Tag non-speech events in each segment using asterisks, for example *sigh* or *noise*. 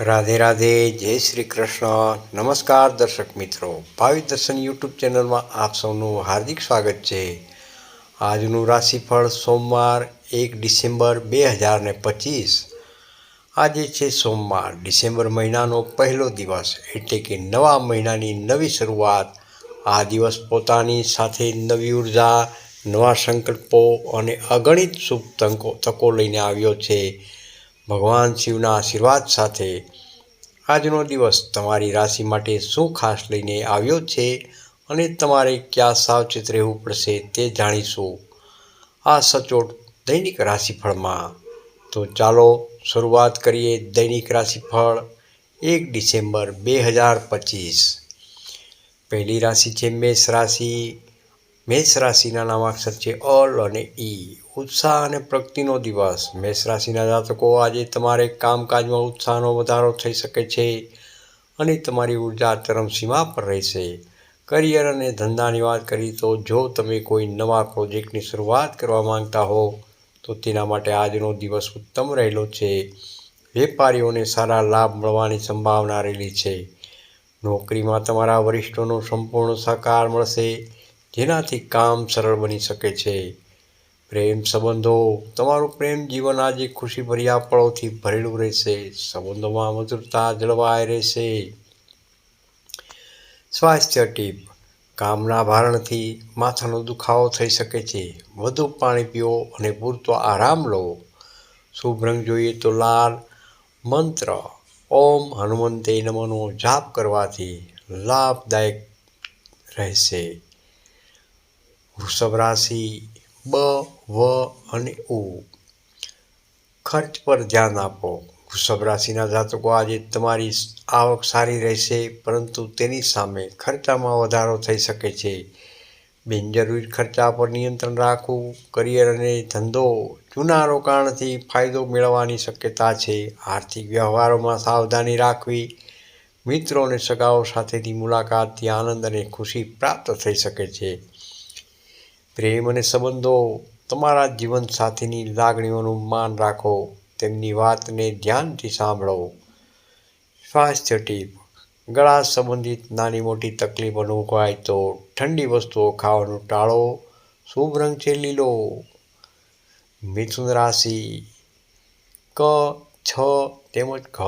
રાધે રાધે, જય શ્રી કૃષ્ણ. નમસ્કાર દર્શક મિત્રો. ભાવિ દર્શન યુટ્યુબ ચેનલમાં આપ સૌનું હાર્દિક સ્વાગત છે. આજનું રાશિફળ સોમવાર એક ડિસેમ્બર બે હજાર ને પચીસ. આજે છે સોમવાર, ડિસેમ્બર મહિનાનો પહેલો દિવસ, એટલે કે નવા મહિનાની નવી શરૂઆત. આ દિવસ પોતાની સાથે નવી ઊર્જા, નવા સંકલ્પો અને અગણિત શુભ તકો લઈને આવ્યો છે. ભગવાન શિવના આશીર્વાદ સાથે આજનો દિવસ તમારી રાશિ માટે શું ખાસ લઈને આવ્યો છે અને તમારે ક્યાં સાવચેત રહેવું પડશે તે જાણીશું. આ સચોટ દૈનિક રાશિફળમાં. તો ચાલો શરૂઆત કરીએ દૈનિક રાશિફળ એક ડિસેમ્બર બે હજાર પચીસ. પહેલી રાશિ છે મેષ રાશિ મેષ રાશિના નામાક્ષર છે અલ અને ઈ. ઉત્સાહ અને પ્રગતિનો દિવસ. મેષ રાશિના જાતકો, આજે તમારે કામકાજમાં ઉત્સાહનો વધારો થઈ શકે છે અને તમારી ઊર્જા ચરમસીમા પર રહેશે. કરિયર અને ધંધાની વાત કરી તો જો તમે કોઈ નવા પ્રોજેક્ટની શરૂઆત કરવા માંગતા હો, તો તેના માટે આજનો દિવસ ઉત્તમ રહેલો છે. વેપારીઓને સારા લાભ મળવાની સંભાવના રહેલી છે. નોકરીમાં તમારા વરિષ્ઠોનો સંપૂર્ણ સહકાર મળશે. જેનાથી કામ સરળ બની શકે છે. પ્રેમ સંબંધો તમારું પ્રેમ જીવન આજે ખુશીભર્યા પળોથી ભરેલું રહેશે. સંબંધોમાં મધુરતા જળવાઈ રહેશે. સ્વાસ્થ્ય ટીપ, કામના ભારણથી માથાનો દુખાવો થઈ શકે છે. વધુ પાણી પીઓ અને પૂરતો આરામ લો. શુભ રંગ જોઈએ તો લાલ. મંત્ર, ઓમ હનુમંતે નમનો જાપ કરવાથી લાભદાયક રહેશે. વૃષભ રાશિ બ, વ અને ઉ. ખર્ચ પર ધ્યાન આપો. વૃષભ રાશિના જાતકો આજે તમારી આવક સારી રહેશે, પરંતુ તેની સામે ખર્ચામાં વધારો થઈ શકે છે. બિનજરૂરી ખર્ચા પર નિયંત્રણ રાખવું, કરિયર અને ધંધો જૂના રોકાણથી ફાયદો મેળવવાની શક્યતા છે. આર્થિક વ્યવહારોમાં સાવધાની રાખવી મિત્રો અને સગાઓ સાથેની મુલાકાતથી આનંદ અને ખુશી પ્રાપ્ત થઈ શકે છે. પ્રેમ અને સંબંધો તમારા જીવનસાથીની લાગણીઓનું માન રાખો, તેમની વાતને ધ્યાનથી સાંભળો. સ્વાસ્થ્ય ટીપ, ગળા સંબંધિત નાની મોટી તકલીફ અનુભવાય તો ઠંડી વસ્તુઓ ખાવાનું ટાળો, શુભ રંગ છે લીલો. મિથુન રાશિ, ક, છ તેમજ ઘ.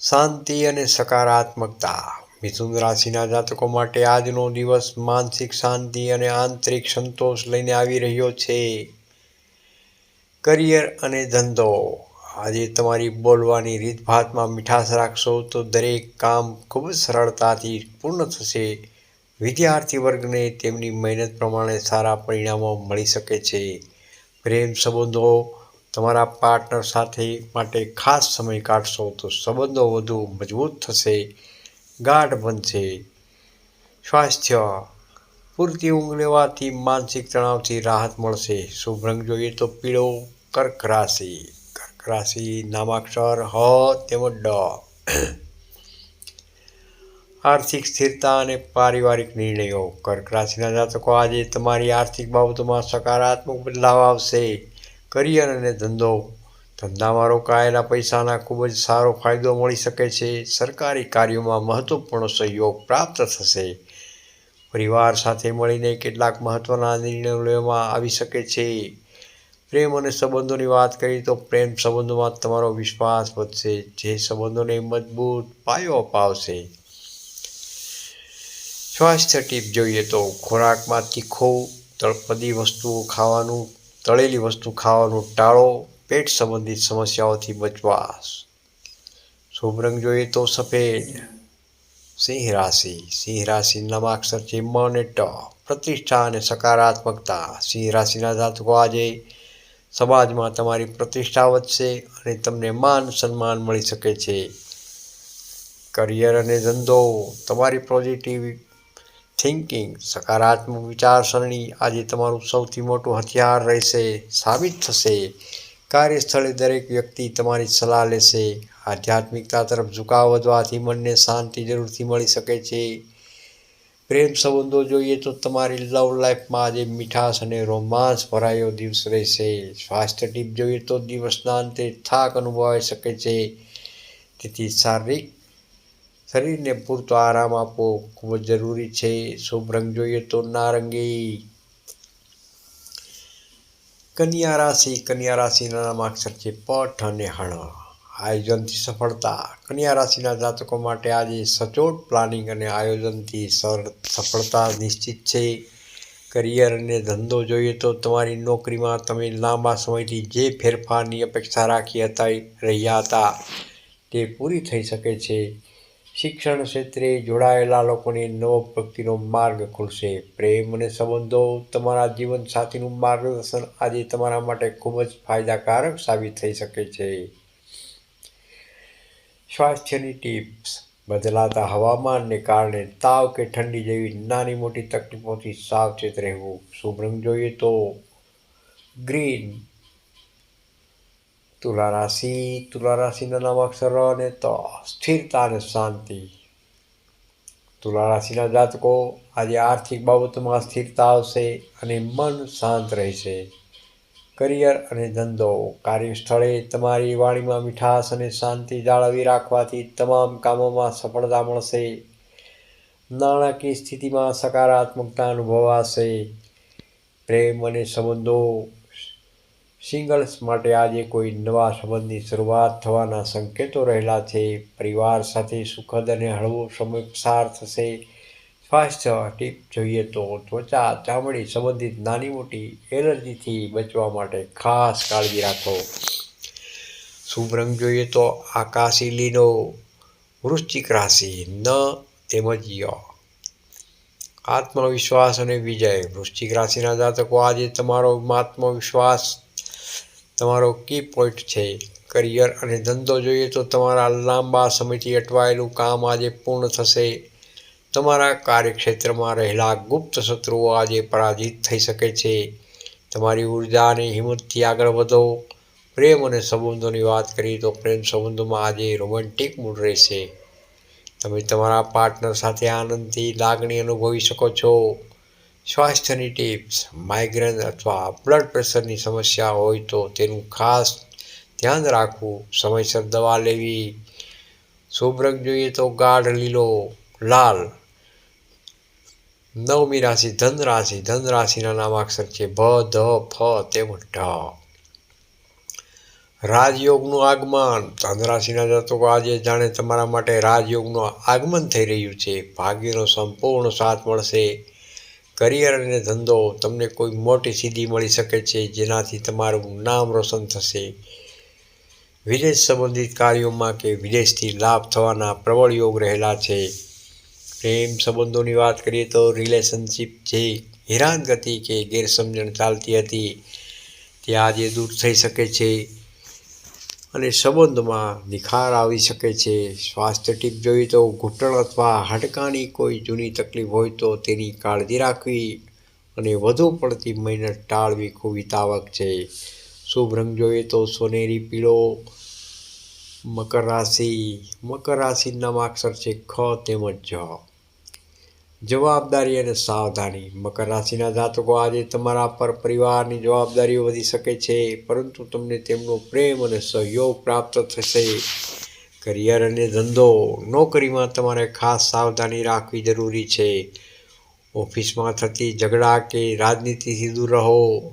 શાંતિ અને સકારાત્મકતા. મિથુન રાશિના જાતકો માટે આજનો દિવસ માનસિક શાંતિ અને આંતરિક સંતોષ લઈને આવી રહ્યો છે. કરિયર અને ધંધો. આજે તમારી બોલવાની રીતભાતમાં મીઠાશ રાખશો તો દરેક કામ ખૂબ જ સરળતાથી પૂર્ણ થશે. વિદ્યાર્થી વર્ગને તેમની મહેનત પ્રમાણે સારા પરિણામો મળી શકે છે. પ્રેમ સંબંધો તમારા પાર્ટનર સાથે માટે ખાસ સમય કાઢશો તો સંબંધો વધુ મજબૂત થશે. ગાઢ બનશે. સ્વાસ્થ્ય પૂરતી ઊંઘ લેવાથી માનસિક તણાવથી રાહત મળશે. શુભ રંગ જોઈએ તો પીળો કર્ક રાશિ કર્ક રાશિ નામાક્ષર હ તેમજ ડ. આર્થિક સ્થિરતા અને પારિવારિક નિર્ણયો. કર્ક રાશિના જાતકો આજે તમારી આર્થિક બાબતોમાં સકારાત્મક બદલાવ આવશે. કરિયર અને ધંધો ધંધામાં રોકાયેલા પૈસાના ખૂબ જ સારો ફાયદો મળી શકે છે. સરકારી કાર્યોમાં મહત્ત્વપૂર્ણ સહયોગ પ્રાપ્ત થશે. પરિવાર સાથે મળીને કેટલાક મહત્ત્વના નિર્ણયો લેવામાં આવી શકે છે. પ્રેમ અને સંબંધોની વાત કરીએ તો પ્રેમ સંબંધોમાં તમારો વિશ્વાસ વધશે, જે સંબંધોને મજબૂત પાયો અપાવશે. સ્વાસ્થ્ય ટીપ જોઈએ તો ખોરાકમાં તીખો તળપદી વસ્તુઓ ખાવાનું, તળેલી વસ્તુ ખાવાનું ટાળો પેટ સંબંધિત સમસ્યાઓથી બચવા શુભ રંગ જોઈએ તો સફેદ, સિંહ રાશિ. સિંહ રાશિના નામાક્ષર છે મ અને ટ. પ્રતિષ્ઠા અને સકારાત્મકતા. સિંહ રાશિના જાતકો આજે સમાજમાં તમારી પ્રતિષ્ઠા વધશે અને તમને માન સન્માન મળી શકે છે. કરિયર અને ધંધો. તમારી પોઝિટિવ થિંકિંગ, સકારાત્મક વિચારસરણી આજે તમારું સૌથી મોટું હથિયાર રહેશે, સાબિત થશે. કાર્યસ્થળે દરેક વ્યક્તિ તમારી સલાહ લેશે. આધ્યાત્મિકતા તરફ ઝુકાવ વધવાથી મનને શાંતિ જરૂરથી મળી શકે છે. પ્રેમ સંબંધો જોઈએ તો તમારી લવ લાઈફમાં આજે મીઠાશ અને રોમાંસ ભરાયો દિવસ રહેશે. સ્વાસ્થ્ય ટીપ જોઈએ તો દિવસના અંતે થાક અનુભવાઈ શકે છે. તેથી શારીરિક શરીરને પૂરતો આરામ આપવો ખૂબ જ જરૂરી છે. શુભ રંગ જોઈએ તો નારંગી. કન્યા રાશિ કન્યા રાશિના નામાક્ષર છે પઠ અને હણ. આયોજનથી સફળતા. કન્યા રાશિના જાતકો માટે આજે સચોટ પ્લાનિંગ અને આયોજનથી સફળતા નિશ્ચિત છે. કરિયર અને ધંધો જોઈએ તો તમારી નોકરીમાં તમે લાંબા સમયથી જે ફેરફારની અપેક્ષા રાખી હતા રહ્યા હતા, તે પૂરી થઈ શકે છે. શિક્ષણ ક્ષેત્રે જોડાયેલા લોકોને નવો ભક્તિનો માર્ગ ખુલશે. પ્રેમ અને સંબંધો તમારા જીવનસાથીનું માર્ગદર્શન આજે તમારા માટે ખૂબ જ ફાયદાકારક સાબિત થઈ શકે છે. સ્વાસ્થ્યની ટિપ્સ. બદલાતા હવામાનને કારણે તાવ કે ઠંડી જેવી નાની મોટી તકલીફોથી સાવચેત રહેવું. શુભ રંગ જોઈએ તો. ગ્રીન. તુલા રાશિ તુલા રાશિના નામ અક્ષર અને તો સ્થિરતા અને શાંતિ તુલા રાશિના જાતકો આજે આર્થિક બાબતોમાં સ્થિરતા આવશે અને મન શાંત રહેશે કરિયર અને ધંધો કાર્યસ્થળે તમારી વાણીમાં મીઠાશ અને શાંતિ જાળવી રાખવાથી તમામ કામોમાં સફળતા મળશે નાણાકીય સ્થિતિમાં સકારાત્મકતા અનુભવાશે પ્રેમ અને સંબંધો સિંગલ્સ માટે આજે કોઈ નવા સંબંધની શરૂઆત થવાના સંકેતો રહેલા છે. પરિવાર સાથે સુખદ અને હળવો સમય પસાર થશે. સ્વાસ્થ્ય ટીપ જોઈએ તો ત્વચા, ચામડી સંબંધિત નાની મોટી એલર્જીથી બચવા માટે ખાસ કાળજી રાખો. શુભ રંગ જોઈએ તો આકાશી લીલો, વૃશ્ચિક રાશિ ન તેમજ ય. આત્મવિશ્વાસ અને વિજય. વૃશ્ચિક રાશિના જાતકો આજે તમારો આત્મવિશ્વાસ તમારો કી પોઈન્ટ છે? કરિયર અને ધંધો જોઈએ તો તમારા લાંબા સમયથી અટવાયેલું કામ આજે પૂર્ણ થશે. તમારા કાર્યક્ષેત્રમાં રહેલા ગુપ્ત શત્રુઓ આજે પરાજિત થઈ શકે છે. તમારી ઊર્જા અને હિંમતથી આગળ વધો. પ્રેમ અને સંબંધોની વાત કરીએ તો પ્રેમ સંબંધોમાં આજે રોમેન્ટિક મૂડ રહેશે. તમે તમારા પાર્ટનર સાથે આનંદથી લાગણી અનુભવી શકો છો. સ્વાસ્થ્યની ટિપ્સ માઇગ્રેન અથવા બ્લડ પ્રેશરની સમસ્યા હોય તો તેનું ખાસ ધ્યાન રાખવું. સમયસર દવા લેવી. શુભ જોઈએ તો ગાઢ, લીલો, લાલ. નવમી રાશિ ધન રાશિ ધન રાશિના નામાક્ષર છે ભ, ધ, ફ તેમજ ઢ. રાજયોગનું આગમન. ધન રાશિના જાતકો આજે જાણે તમારા માટે રાજયોગનું આગમન થઈ રહ્યું છે. ભાગ્યનો સંપૂર્ણ સાથ મળશે. કરિયર અને ધંધો તમને કોઈ મોટી સિદ્ધિ મળી શકે છે, જેનાથી તમારું નામ રોશન થશે. વિદેશ સંબંધિત કાર્યોમાં કે વિદેશથી લાભ થવાના પ્રબળ યોગ રહેલા છે. પ્રેમ સંબંધોની વાત કરીએ તો રિલેશનશીપ જે હેરાનગતિ કે ગેરસમજણ ચાલતી હતી, તે આજે દૂર થઈ શકે છે. અને સંબંધમાં નિખાર આવી શકે છે. સ્વાસ્થ્ય ટીપ જોઈએ તો ઘૂંટણ અથવા હાડકાની કોઈ જૂની તકલીફ હોય તો તેની કાળજી રાખવી અને વધુ પડતી મહેનત ટાળવી ખૂબ હિતાવક છે. શુભ રંગ જોઈએ તો સોનેરી, પીળો, મકર રાશિ. મકર રાશિના અક્ષર છે ખ તેમજ જ. જવાબદારી અને સાવધાની. મકર રાશિના જાતકો આજે તમારા પર પરિવારની જવાબદારીઓ વધી શકે છે, પરંતુ તમને તેમનો પ્રેમ અને સહયોગ પ્રાપ્ત થશે. કરિયર અને ધંધો. નોકરીમાં તમારે ખાસ સાવધાની રાખવી જરૂરી છે. ઓફિસમાં થતી ઝઘડા કે રાજનીતિથી દૂર રહો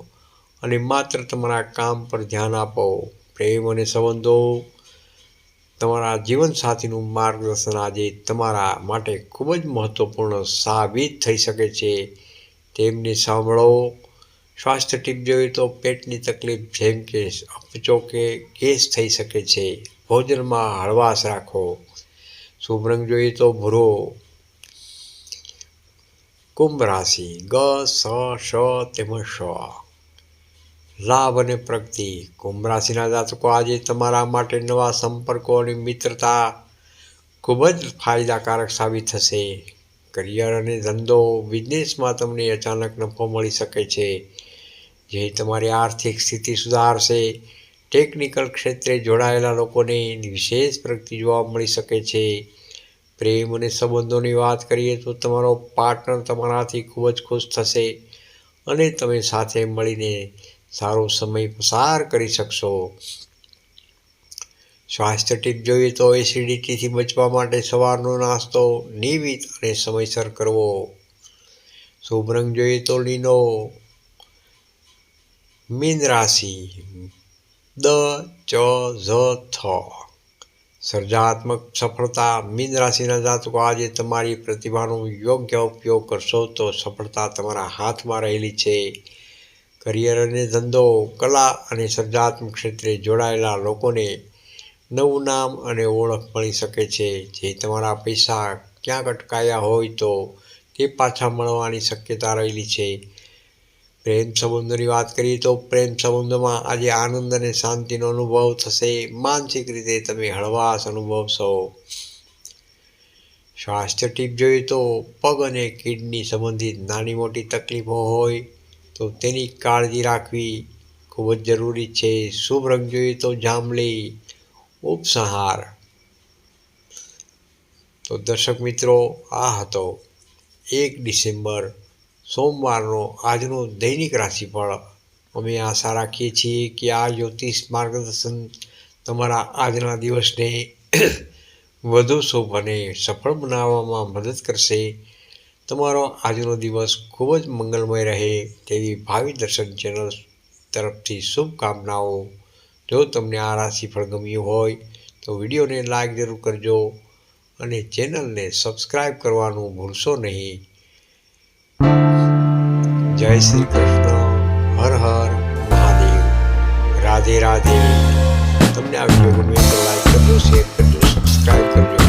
અને માત્ર તમારા કામ પર ધ્યાન આપો. પ્રેમ અને સંબંધો તમારા જીવનસાથીનું માર્ગદર્શન આજે તમારા માટે ખૂબ જ મહત્ત્વપૂર્ણ સાબિત થઈ શકે છે. તેમને સાંભળો. સ્વાસ્થ્ય ટીપ જોઈએ તો પેટની તકલીફ જેમ કે અપચો કે ગેસ થઈ શકે છે. ભોજનમાં હળવાશ રાખો. શુભ રંગ જોઈએ તો ભૂરો. કુંભ રાશિ. ગ, સ, શ તેમજ શ. લાભ અને પ્રગતિ. કુંભ રાશિના જાતકો આજે તમારા માટે નવા સંપર્કો અને મિત્રતા ખૂબ જ ફાયદાકારક સાબિત થશે. કરિયર અને ધંધો બિઝનેસમાં તમને અચાનક નફો મળી શકે છે. જે તમારી આર્થિક સ્થિતિ સુધારશે. ટેકનિકલ ક્ષેત્રે જોડાયેલા લોકોને વિશેષ પ્રગતિ જોવા મળી શકે છે. પ્રેમ અને સંબંધોની વાત કરીએ તો તમારો પાર્ટનર તમારાથી ખૂબ જ ખુશ થશે અને તમે સાથે મળીને સારો સમય પસાર કરી શકશો. સ્વાસ્થ્ય ટીપ જોઈએ તો એસિડિટીથી બચવા માટે સવારનો નાસ્તો, નિયમિત અને સમયસર કરવો. શુભ રંગ જોઈએ તો લીલો. મીન રાશિ. દ, ચ, ઝ, થ. સર્જનાત્મક સફળતા મીન રાશિના જાતકો આજે તમારી પ્રતિભાનો યોગ્ય ઉપયોગ કરશો તો સફળતા તમારા હાથમાં રહેલી છે. કરિયર અને ધંધો, કલા અને સર્જનાત્મક ક્ષેત્રે જોડાયેલા લોકોને નવું નામ અને ઓળખ મળી શકે છે. જે તમારા પૈસા ક્યાંક અટકાયા હોય તો તે પાછા મળવાની શક્યતા રહેલી છે. પ્રેમ સંબંધોની વાત કરીએ તો પ્રેમ સંબંધોમાં આજે આનંદ અને શાંતિનો અનુભવ થશે. માનસિક રીતે તમે હળવાશ અનુભવશો. સ્વાસ્થ્ય ટીપ જોઈએ તો પગ અને કિડની સંબંધિત નાની મોટી તકલીફો હોય તો તેની કાળજી રાખવી ખૂબ જ જરૂરી છે. શુભ રંગ જોઈએ તો જાંબલી, ઉપસંહાર. તો દર્શક મિત્રો, આ હતો એક ડિસેમ્બર, સોમવારનો આજનો દૈનિક રાશિફળ. અમે આશા રાખીએ છીએ કે આ જ્યોતિષ માર્ગદર્શન તમારા આજના દિવસને *coughs* વધુ શુભ અને સફળ બનાવવામાં મદદ કરશે. તમારો આજનો દિવસ ખૂબ જ મંગલમય રહે તેવી ભાવિ દર્શન ચેનલ તરફથી શુભકામનાઓ. જો તમને આ રાશિફળ ગમ્યું હોય તો વિડીયોને લાઈક જરૂર કરજો અને ચેનલને સબસ્ક્રાઈબ કરવાનું ભૂલશો નહીં. જય શ્રી કૃષ્ણ. હર હર મહાદેવ. રાધે રાધે. તમને આ વીડિયો ગમે તો લાઈક કરજો, શેર કરજો સબસ્ક્રાઈબ કરજો.